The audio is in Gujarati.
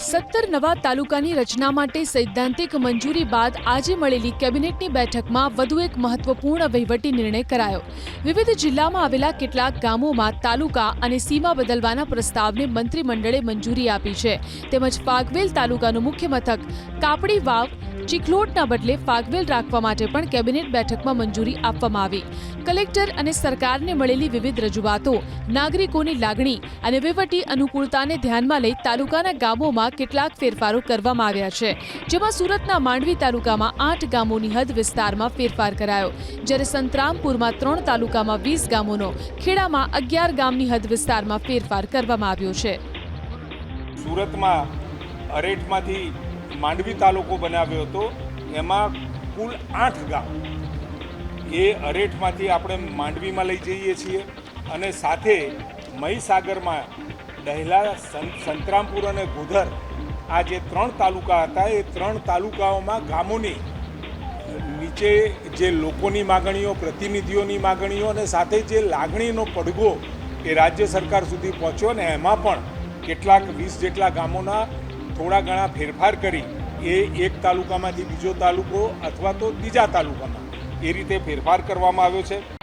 સત્તર નવા તાલુકાની રચના માટે સૈદ્ધાંતિક મંજૂરી બાદ આજે મળેલી કેબિનેટની બેઠકમાં વધુ એક મહત્વપૂર્ણ વહીવટી નિર્ણય કરાયો. વિવિધ જિલ્લામાં આવેલા કેટલાક ગામોમાં તાલુકા અને સીમા બદલવાના પ્રસ્તાવને મંત્રીમંડળે મંજૂરી આપી છે. તેમજ પાગવેલ તાલુકાનું મુખ્ય મથક કાપડી વાવ ચીખલોટના બદલે ફાગવેલ રાખવા માટે પણ કેબિનેટ બેઠકમાં મંજૂરી આપવામાં આવી. કલેક્ટર અને સરકારને મળેલી વિવિધ રજૂઆતો, નાગરિકોની લાગણી અને વહીવટી અનુકૂળતાને ધ્યાનમાં લઈ તાલુકાના ગામોમાં કેટલાક ફેરફારો કરવામાં આવ્યા છે. જેમાં સુરતના માંડવી તાલુકામાં આઠ ગામોની હદ વિસ્તારમાં ફેરફાર કરાયો. જ્યારે સંતરામપુરમાં ત્રણ તાલુકામાં વીસ ગામોનો, ખેડામાં અગિયાર ગામની હદ વિસ્તારમાં ફેરફાર કરવામાં આવ્યો છે. સુરતમાં અરેઠમાંથી માંડવી તાલુકો બનાવ્યો હતો, એમાં કુલ આઠ ગામ. એ અરેઠમાંથી આપણે માંડવીમાં લઈ જઈએ છીએ અને સાથે મહીસાગરમાં દહેલા સંતરામપુર અને ગોધર આ જે ત્રણ તાલુકા હતા, એ ત્રણ તાલુકાઓમાં ગામોની નીચે જે લોકોની માગણીઓ, પ્રતિનિધિઓની માગણીઓ અને સાથે જે લાગણીનો પડઘો એ રાજ્ય સરકાર સુધી પહોંચ્યો ને એમાં પણ કેટલાક વીસ જેટલા ગામોના થોડા ઘણા ફેરફાર કરી એ એક તાલુકામાંથી બીજો તાલુકો અથવા તો બીજા તાલુકામાં એ રીતે ફેરફાર કરવામાં આવ્યો છે.